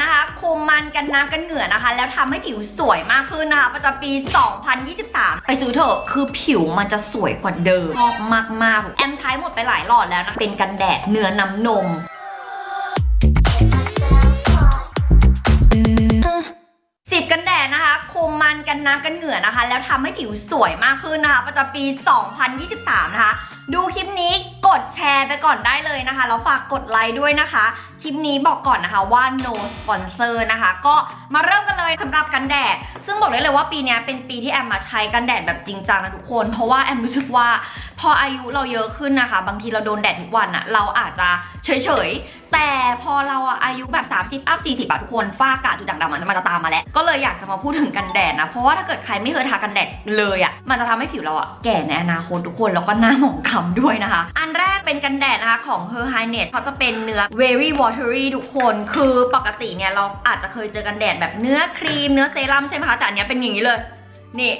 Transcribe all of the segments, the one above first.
นะคะ คุมมันกันน้ำกันเหงื่อนะคะ แล้วทำให้ผิวสวยมากขึ้นนะคะ ประจำปี 2023 ไปซื้อเถอะคือผิวมันจะสวยกว่าเดิมชอบมากๆ แอมใช้หมดไปหลายหลอดแล้วนะเป็นกันแดดเนื้อน้ำนมสิบกันแดดนะคะ คุมมันกันน้ำกันเหงื่อนะคะ แล้วทำให้ผิวสวยมากขึ้นนะคะ ประจำปี 2023 นะคะ ดูคลิปนี้กดแชร์ไปก่อนได้เลยนะคะแล้วฝากกดไลค์ด้วยนะคะ คลิปนี้บอกก่อนนะคะว่า no sponsor นะคะ ก็มาเริ่มกันเลยสำหรับกันแดด ซึ่งบอกได้เลยว่าปีนี้เป็นปีที่แอมมาใช้กันแดดแบบจริงจังนะทุกคน เพราะว่าแอมรู้สึกว่าพออายุเราเยอะขึ้นนะคะ บางทีเราโดนแดดทุกวันอะเราอาจจะเฉยๆ แต่พอเราอะอายุแบบ30อัพ40อะทุกคนฝ้ากระจุดด่างดำมันมันจะตามมาแล้ว ก็เลยอยากจะมาพูดถึงกันแดดนะ เพราะว่าถ้าเกิดใครไม่เคยทากันแดดเลยอะมันจะทำให้ผิวเราอะแก่ในอนาคตทุกคน แล้วก็หน้าหมองคล้ำด้วยนะคะ อันแรกเป็นกันแดดนะคะของ Her Highness เขาจะเป็นเนื้อ very watery ทุกคน คือปกติเนี่ยเราอาจจะเคยเจอกันแดดแบบเนื้อครีมเนื้อเซรั่มใช่ไหมคะแต่อันนี้เป็นอย่างนี้เลยนี่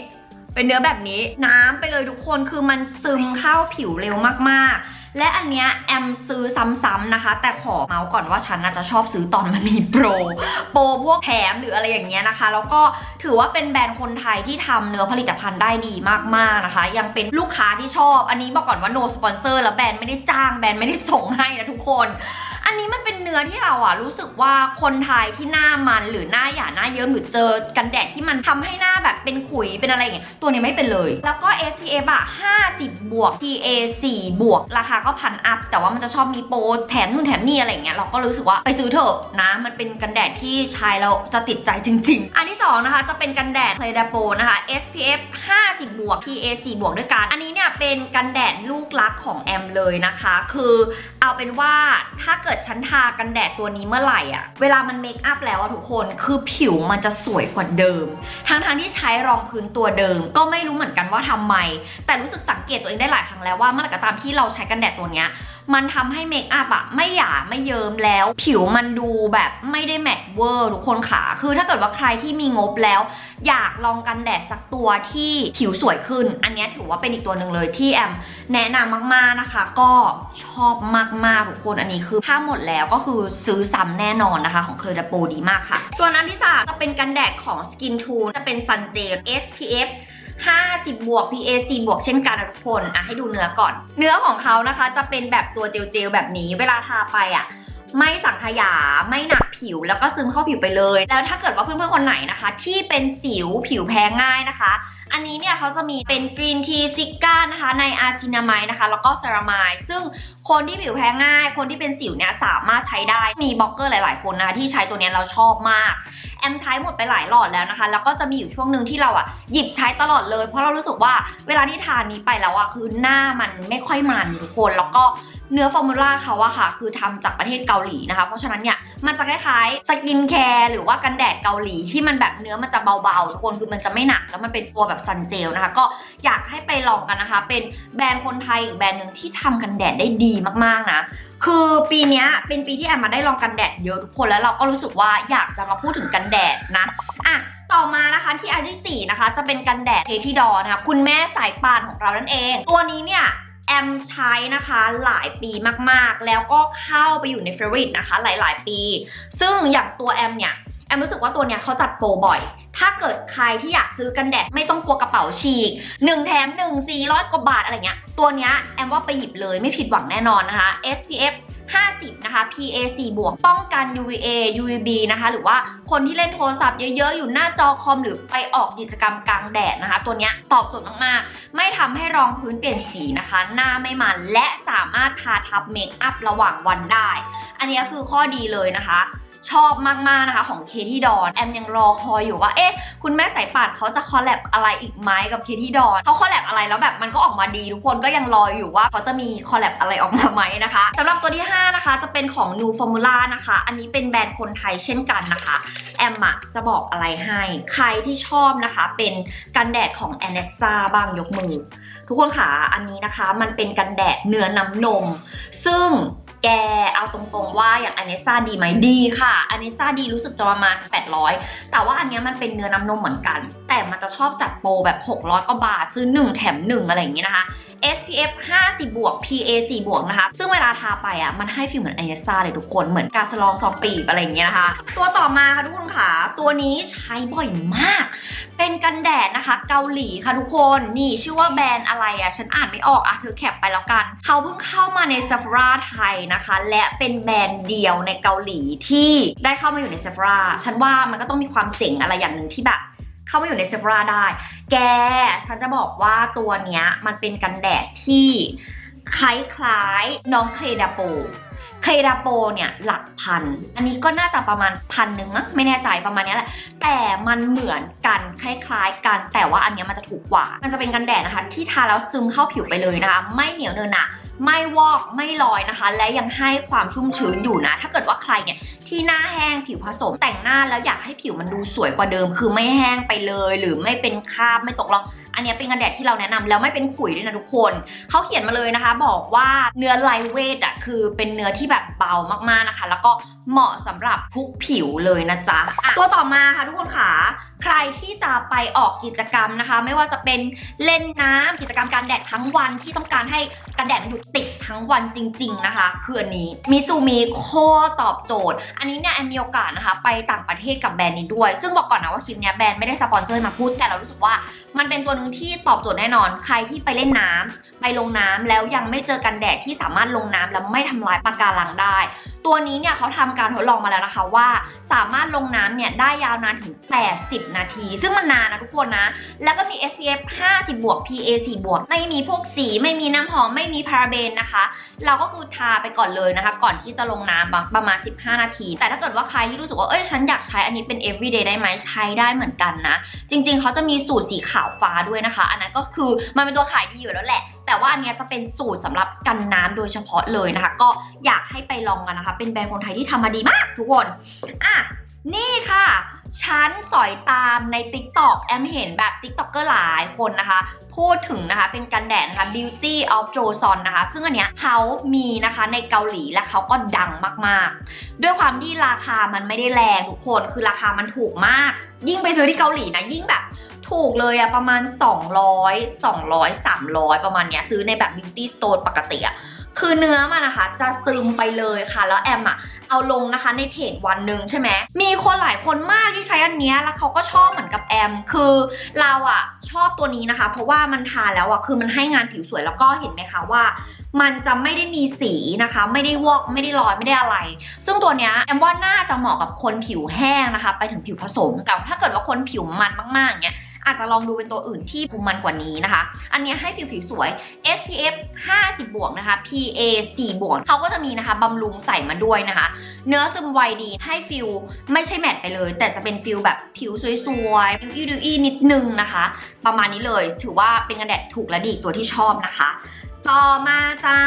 เป็นเนื้อแบบนี้น้ำไปเลยทุกคนคือมันซึมเข้าผิวเร็วมากๆ และอันเนี้ยแอมซื้อซ้ำๆนะคะ แต่ขอเมาส์ก่อนว่าฉันน่าจจะชอบซื้อตอนมันมีโปร โปรพวกแถมหรืออะไรอย่างเงี้ยนะคะ แล้วก็ถือว่าเป็นแบรนด์คนไทยที่ทำเนื้อผลิตภัณฑ์ได้ดีมากๆนะคะ ยังเป็นลูกค้าที่ชอบ อันนี้บอกก่อนว่า no sponsor แล้วแบรนด์ไม่ได้จ้างแบรนด์ไม่ได้ส่งให้นะทุกคน นนี้มันเป็นเนื้อที่เราอะรู้สึกว่าคนไทยที่หน้ามันหรือหน้าหยาหน้าเยิ้มหรือเจอกันแดดที่มันทำให้หน้าแบบเป็นขุยเป็นอะไรอย่างเงี้ยตัวนี้ไม่เป็นเลย แล้วก็ SPF อะ50 บวก PA 4 บวก ราคาก็พันอัพ แต่ว่ามันจะชอบมีโปรแถมนู่นแถมนี่อะไรเงี้ยเราก็รู้สึกว่าไปซื้อเถอะนะ มันเป็นกันแดดที่ใช้แล้วจะติดใจจริง ๆ อันที่สองนะคะจะเป็นกันแดด Play d a p o นะคะ SPF 50 บวก PA 4 บวกด้วยกัน อันนี้เนี่ยเป็นกันแดดลูกรักของแอมเลยนะคะ คือ เอาเป็นว่าถ้าเกิดฉันทากันแดดตัวนี้เมื่อไหร่อะเวลามันเมคอัพแล้วอะทุกคนคือผิวมันจะสวยกว่าเดิมทั้งทางที่ใช้รองพื้นตัวเดิม ก็ไม่รู้เหมือนกันว่าทำไม แต่รู้สึกสังเกตตัวเองได้หลายครั้งแล้วว่าเมื่อไหร่ก็ตามที่เราใช้กันแดดตัวเนี้ย มันทำให้เมคอัพอะไม่หยาไม่เยิ้มแล้ว ผิวมันดูแบบไม่ได้แมตต์เวอร์ทุกคนค่ะ คือถ้าเกิดว่าใครที่มีงบแล้ว อยากลองกันแดดสักตัวที่ผิวสวยขึ้น อันนี้ถือว่าเป็นอีกตัวหนึ่งเลยที่แอมแนะนำมากๆนะคะ ก็ชอบมากๆทุกคนอันนี้คือถ้าหมดแล้วก็คือซื้อซ้ำแน่นอนนะคะ ของเคอร์ดโปดีมากค่ะ ส่วนอันที่สามจะเป็นกันแดดของ Skin t o o จะเป็น Sun Gel SPF 50 บวก PA 4บวกเช่นกันนะทุกคนอะให้ดูเนื้อก่อน เนื้อของเขานะคะจะเป็นแบบตัวเจลๆแบบนี้ เวลาทาไปอะ ไม่สังขยาไม่หนัก ผิว แล้วก็ซึมเข้าผิวไปเลย แล้วถ้าเกิดว่าเพื่อนๆคนไหนนะคะ ที่เป็นสิวผิวแพ้ง่ายนะคะ อันนี้เนี่ยเขาจะมีเป็นกรีนทีซิก้านะคะในอาซินามายนะคะ แล้วก็เซรามายซึ่งคนที่ผิวแพ้ง่าย คนที่เป็นสิวเนี่ยสามารถใช้ได้มีบล็อกเกอร์หลาย ๆ คนนะคะที่ใช้ตัวนี้เราชอบมากแอมใช้หมดไปหลายหลอดแล้วนะคะ แล้วก็จะมีอยู่ช่วงหนึ่งที่เราอะหยิบใช้ตลอดเลย เพราะเรารู้สึกว่าเวลาที่ทานนี้ไปแล้วอะคือหน้ามันไม่ค่อยมันทุกคนแล้วก็เนื้อฟอร์มูล่าเขาอะค่ะ คือทำจากประเทศเกาหลีนะคะ เพราะฉะนั้นเนี่ยมันจะคล้ายๆสกินแคร์หรือว่ากันแดดเกาหลีที่มันแบบเนื้อมันจะเบาๆทุกคนคือมันจะไม่หนักแล้วมันเป็นตัวแบบซันเจลนะคะ ก็อยากให้ไปลองกันนะคะ เป็นแบรนด์คนไทยอีกแบรนด์หนึ่งที่ทำกันแดดได้ดีมากๆนะคือปีนี้เป็นปีที่แอมมาได้ลองกันแดดเยอะทุกคนแล้วเราก็รู้สึกว่าอยากจะมาพูดถึงกันแดดนะอะต่อมานะคะที่อันที่4นะคะจะเป็นกันแดดเคที่ดอนะคะคุณแม่สายป่านของเรานั่นเอง ตัวนี้เนี่ย แอมใช้นะคะหลายปีมากๆ แล้วก็เข้าไปอยู่ในเฟรนด์นะคะหลายๆ ปี ซึ่งอย่างตัวแอมเนี่ยแอมรู้สึกว่าตัวเนี้ยเขาจัดโปรบ่อย ถ้าเกิดใครที่อยากซื้อกันแดดไม่ต้องกลัวกระเป๋าฉีก 1 แถม 1 400 กว่าบาทอะไรเงี้ย ตัวเนี้ยแอมว่าไปหยิบเลยไม่ผิดหวังแน่นอนนะคะ SPF 50 นะคะ PA 4บวกป้องกัน UVA UVB นะคะ หรือว่าคนที่เล่นโทรศัพท์เยอะๆ อยู่หน้าจอคอมหรือไปออกกิจกรรมกลางแดดนะคะ ตัวนี้ตอบโจทย์มากๆ ไม่ทำให้รองพื้นเปลี่ยนสีนะคะ หน้าไม่มันและสามารถทาทับเมคอัพระหว่างวันได้ อันนี้คือข้อดีเลยนะคะ ชอบมากๆนะคะของเคที่ดอนแอมยังรอคอยอยู่ว่าเอ๊ะคุณแม่สายป่านเขาจะคอลแลบอะไรอีกไหมกับเคที่ดอนเขาคอลแลบอะไรแล้วแบบมันก็ออกมาดีทุกคนก็ยังรออยู่ว่าเขาจะมีคอลแลบอะไรออกมาไหมนะคะสำหรับตัวที่ 5 นะคะ จะเป็นของ New Formula นะคะ อันนี้เป็นแบรนด์คนไทยเช่นกันนะคะแอมอะจะบอกอะไรให้ ใครที่ชอบนะคะ เป็นกันแดดของ a n e s s a บ้างยกมือ ทุกคนค่ะอันนี้นะคะ มันเป็นกันแดดเนื้อน้ำนม ซึ่งแก เอาตรงๆว่าอย่างอเนซ่าดีไหมดีค่ะอเนซ่าดีรู้สึกจะประมาณ 800 แต่ว่าอันเนี้ยมันเป็นเนื้อน้ำนมเหมือนกัน แต่มันจะชอบจัดโปรแบบ 600กว่าบาทซื้อ 1 แถม 1 อะไรอย่างเงี้ยนะคะ SPF 50บวก PA 4บวกนะคะ ซึ่งเวลาทาไปอะ มันให้ฟีลเหมือนไอเนซ่าเลยทุกคน เหมือนกาสลองซองปีบอะไรอย่างเงี้ยนะคะ ตัวต่อมาค่ะทุกคนค่ะ ตัวนี้ใช้บ่อยมาก เป็นกันแดดนะคะ เกาหลีค่ะทุกคน นี่ชื่อว่าแบรนด์อะไรอะ ฉันอ่านไม่ออกอะ เธอแคปไปแล้วกัน เขาเพิ่งเข้ามาใน Sephora ไทยนะคะ และเป็นแบรนด์เดียวในเกาหลีที่ได้เข้ามาอยู่ใน Sephora ฉันว่ามันก็ต้องมีความเจ๋งอะไรอย่างหนึ่งที่แบบ เข้ามาอยู่ใน Sephora ได้ แก ฉันจะบอกว่าตัวเนี้ยมันเป็นกันแดดที่คล้ายๆน้องเคลดาโปเคลดาโปเนี่ยหลักพัน อันนี้ก็น่าจะประมาณพันหนึ่งมั้งไม่แน่ใจประมาณนี้แหละ แต่มันเหมือนกันคล้ายๆกัน แต่ว่าอันนี้มันจะถูกกว่า มันจะเป็นกันแดดนะคะ ที่ทาแล้วซึมเข้าผิวไปเลยนะคะ ไม่เหนียวเนอะหนะ ไม่วอกไม่ลอยนะคะ และยังให้ความชุ่มชื้นอยู่นะ ถ้าเกิดว่าใครเนี่ยที่หน้าแห้งผิวผสมแต่งหน้าแล้วอยากให้ผิวมันดูสวยกว่าเดิม คือไม่แห้งไปเลย หรือไม่เป็นคราบไม่ตกรองอันนี้เป็นกันแดดที่เราแนะนำแล้วไม่เป็นขุยด้วยนะทุกคน เขาเขียนมาเลยนะคะ บอกว่าเนื้อไลเวทอะคือเป็นเนื้อที่แบบเบามากๆนะคะ แล้วก็เหมาะสำหรับทุกผิวเลยนะจ๊ะะตัวต่อมาค่ะทุกคนค่ะ ใครที่จะไปออกกิจกรรมนะคะ ไม่ว่าจะเป็นเล่นน้ำกิจกรรมการแดดทั้งวันที่ต้องการให้กันแดดมันอยู่ติดทั้งวันจริง ๆนะคะ คืออันนี้มิซูมิโคตอบโจทย์ อันนี้เนี่ยแอมมีโอกาสนะคะ ไปต่างประเทศกับแบรนด์นี้ด้วย ซึ่งบอกก่อนนะว่าคลิปนี้แบรนด์ไม่ได้สปอนเซอร์มาพูดแต่เรารู้สึกว่า มันเป็นตัวหนึ่งที่ตอบโจทย์แน่นอน ใครที่ไปเล่นน้ำไปลงน้ำแล้วยังไม่เจอกันแดดที่สามารถลงน้ำแล้วไม่ทำลายปะการังได้ ตัวนี้เนี่ยเขาทำการทดลองมาแล้วนะคะว่า สามารถลงน้ำเนี่ยได้ยาวนานถึง 80 นาที ซึ่งมันนานนะทุกคนนะ แล้วก็มี SPF 50บวก PA 4บวกไม่มีพวกสี ไม่มีน้ำหอม ไม่มีพาราเบนนะคะ เราก็คือทาไปก่อนเลยนะคะ ก่อนที่จะลงน้ำประมาณ 15 นาที แต่ถ้าเกิดว่าใครที่รู้สึกว่า เอ้ย ฉันอยากใช้อันนี้เป็น everyday ได้ไหมใช้ได้เหมือนกันนะ จริง ๆ เขาจะมีสูตรสีขาวฟ้าด้วยนะคะ อันนั้นก็คือมันเป็นตัวขายดีอยู่แล้วแหละ แต่ว่าอันนี้จะเป็นสูตรสำหรับกันน้ำโดยเฉพาะเลยนะคะ ก็อยากให้ไปลองกันนะคะเป็นแบรนด์คนไทยที่ทำมาดีมากทุกคน อะ นี่ค่ะ ฉันสอยตามใน TikTok แอมเห็นแบบ TikToker หลายคนนะคะ พูดถึงนะคะเป็นกันแดดนะคะ Beauty of Joseon นะคะ ซึ่งอันเนี้ยเขามีนะคะในเกาหลีและเขาก็ดังมากๆ ด้วยความที่ราคามันไม่ได้แรงทุกคนคือราคามันถูกมาก ยิ่งไปซื้อที่เกาหลีนะยิ่งแบบถูกเลยอะประมาณ 200 200 300 ประมาณเนี้ยซื้อในแบบ Beauty Store ปกติอะ คือเนื้อมันนะคะ จะซึมไปเลยค่ะ แล้วแอมอะเอาลงนะคะในเพจวันหนึ่งใช่ไหม มีคนหลายคนมากที่ใช้อันนี้แล้วเขาก็ชอบเหมือนกับแอม คือเราอะชอบตัวนี้นะคะ เพราะว่ามันทาแล้วอะคือมันให้งานผิวสวยแล้วก็เห็นไหมคะว่า มันจะไม่ได้มีสีนะคะ ไม่ได้วอกไม่ได้ลอยไม่ได้อะไร ซึ่งตัวเนี้ยแอมว่าน่าจะเหมาะกับคนผิวแห้งนะคะ ไปถึงผิวผสมกับถ้าเกิดว่าคนผิวมันมากๆอย่างเงี้ย อาจจะลองดูเป็นตัวอื่นที่ภูมิมันกว่านี้นะคะ อันนี้ให้ผิวผิวสวย SPF 50 บวกนะคะ PA 4 บวกเขาก็จะมีนะคะบำรุงใส่มาด้วยนะคะ เนื้อซึมไวดีให้ฟิลไม่ใช่แมตต์ไปเลย แต่จะเป็นฟิลแบบผิวสวยๆผิวอิวอีนิดนึงนะคะ ประมาณนี้เลย ถือว่าเป็นกันแดดถูกและดีตัวที่ชอบนะคะ ต่อมาจ้า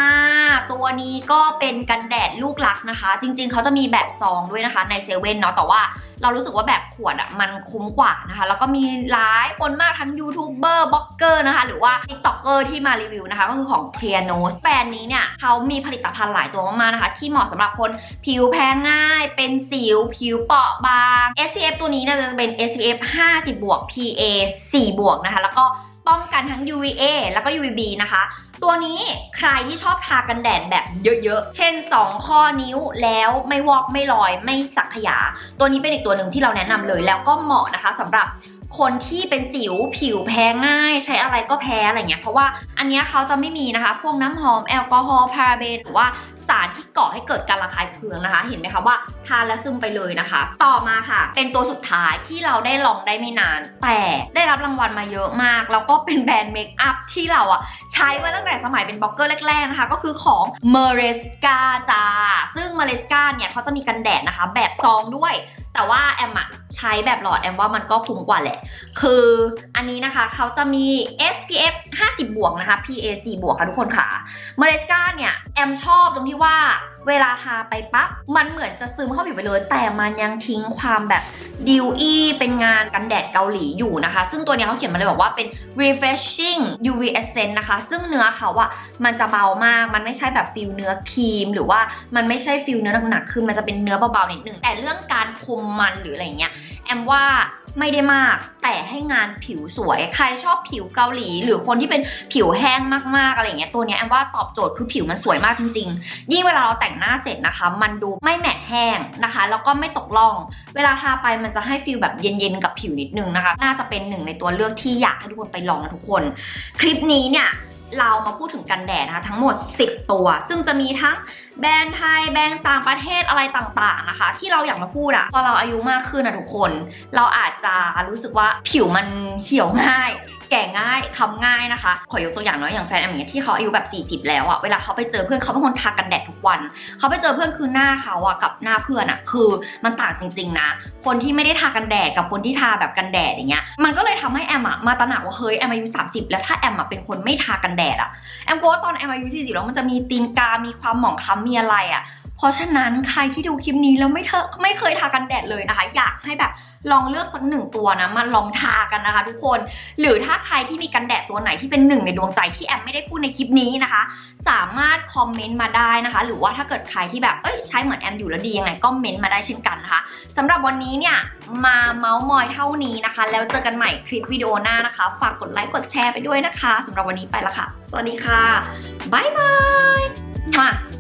ตัวนี้ก็เป็นกันแดดลูกรักนะคะ จริงๆ เขาจะมีแบบซองด้วยนะคะในเซเว่นเนาะแต่ว่าเรารู้สึกว่าแบบขวดอะมันคุ้มกว่านะคะ แล้วก็มีหลายคนมากทั้งยูทูบเบอร์บล็อกเกอร์นะคะ หรือว่าติ๊กต็อกเกอร์ที่มารีวิวนะคะ ก็คือของ c l e a r n o s แบรนด์นี้เนี่ยเขามีผลิตภัณฑ์หลายตัวมากๆนะคะ ที่เหมาะสำหรับคนผิวแพ้ง่าย เป็นสิวผิวเปราะบาง SPF ตัวนี้เนี่ยจะเป็น SPF 50 บวก PA 4 บวกนะคะ แล้วก็ ป้องกันทั้ง UVA แล้วก็ UVB นะคะ ตัวนี้ใครที่ชอบทากันแดดแบบเยอะๆ เช่น 2 ข้อนิ้วแล้วไม่วอกไม่ลอยไม่สักขยา ตัวนี้เป็นอีกตัวหนึ่งที่เราแนะนำเลยแล้วก็เหมาะนะคะสำหรับ คนที่เป็นสิวผิวแพ้ง่าย ใช้อะไรก็แพ้อะไรเงี้ยเพราะว่าอันเนี้ยเขาจะไม่มีนะคะ พวกน้ำหอมแอลกอฮอล์พาราเบนหรือว่าสารที่ก่อให้เกิดการระคายเคืองนะคะ เห็นไหมคะว่าทานแล้วซึมไปเลยนะคะ ต่อมาค่ะ เป็นตัวสุดท้ายที่เราได้ลองได้ไม่นาน แต่ได้รับรางวัลมาเยอะมาก แล้วก็เป็นแบรนด์เมคอัพที่เราอะใช้มาตั้งแต่สมัยเป็นบล็อกเกอร์แรกๆนะคะ ก็คือของ m e r e s c a จ้าซึ่ง m e r e s c a เนี่ยเขาจะมีกันแดดนะคะ แบบซองด้วย แต่ว่าแอมอะใช้แบบหลอดแอมว่ามันก็คุ้มกว่าแหละ คืออันนี้นะคะเขาจะมี SPF 50 บวกนะคะ PA 4บวกค่ะทุกคนค่ะเมเรสกาเนี่ย แอมชอบตรงที่ว่า เวลาทาไปปั๊บมันเหมือนจะซึมเข้าผิวไปเลย แต่มันยังทิ้งความแบบดิวอี้เป็นงานกันแดดเกาหลีอยู่นะคะ ซึ่งตัวนี้เขาเขียนมาเลยบอกว่าเป็น refreshing UV essence นะคะ ซึ่งเนื้อเขาอะมันจะเบามาก มันไม่ใช่แบบฟิลเนื้อครีม หรือว่ามันไม่ใช่ฟิลเนื้อหนักๆคือมันจะเป็นเนื้อเบาๆนิดนึงแต่เรื่องการคุมมันหรืออะไรเงี้ยแอมว่าไม่ได้มากแต่ให้งานผิวสวย ใครชอบผิวเกาหลี หรือคนที่เป็นผิวแห้งมากๆอะไรเงี้ยตัวนี้แอมว่าตอบโจทย์คือผิวมันสวยมากจริงๆยิ่งเวลาเราแต่งหน้าเสร็จนะคะ มันดูไม่แมตต์แห้งนะคะ แล้วก็ไม่ตกล่อง เวลาทาไปมันจะให้ฟีลแบบเย็นๆกับผิวนิดนึงนะคะ น่าจะเป็นหนึ่งในตัวเลือกที่อยากให้ทุกคนไปลองนะทุกคน คลิปนี้เนี่ยเรามาพูดถึงกันแดดนะคะทั้งหมด 10 ตัว ซึ่งจะมีทั้งแบรนด์ไทยแบรนด์ต่างประเทศอะไรต่างๆนะคะ ที่เราอยากมาพูดอะพอเราอายุมากขึ้นนะทุกคน เราอาจจะรู้สึกว่าผิวมันเหี่ยวง่าย แก่ง่ายคำง่ายนะคะ ขอยกตัวอย่างเนาะอย่างแฟนแอมอย่างเงี้ยที่เขาอายุแบบ 40 แล้วอะเวลาเขาไปเจอเพื่อนเขาเป็นคนทากันแดดทุกวัน เขาไปเจอเพื่อนคือหน้าเขาอะกับหน้าเพื่อนอะคือมันต่างจริง ๆ นะ คนที่ไม่ได้ทากันแดดกับคนที่ทาแบบกันแดดอย่างเงี้ยมันก็เลยทำให้แอมอะมาตระหนักว่าเฮ้ยแอมอายุ 30 แล้วถ้าแอมอะเป็นคนไม่ทากันแดดอะแอมกลัวว่าตอนแอมอายุ40แล้วมันจะมีตีนกา มีความหมองคล้ำมีอะไรอะ เพราะฉะนั้นใครที่ดูคลิปนี้แล้วไม่เธอไม่เคยทากันแดดเลยนะคะ อยากให้แบบลองเลือกสักหนึ่งตัวนะมาลองทากันนะคะ ทุกคน หรือถ้าใครที่มีกันแดดตัวไหนที่เป็นหนึ่งในดวงใจที่แอมไม่ได้พูดในคลิปนี้นะคะ สามารถคอมเมนต์มาได้นะคะ หรือว่าถ้าเกิดใครที่แบบเอ้ยใช้เหมือนแอมอยู่แล้วดียังไงก็เมนต์มาได้เช่นกันนะคะสำหรับวันนี้เนี่ยมาเมาส์มอยเท่านี้นะคะ แล้วเจอกันใหม่คลิปวิดีโอหน้านะคะ ฝากกดไลค์กดแชร์ไปด้วยนะคะสำหรับวันนี้ไปละค่ะ สวัสดีค่ะบ๊ายบายมา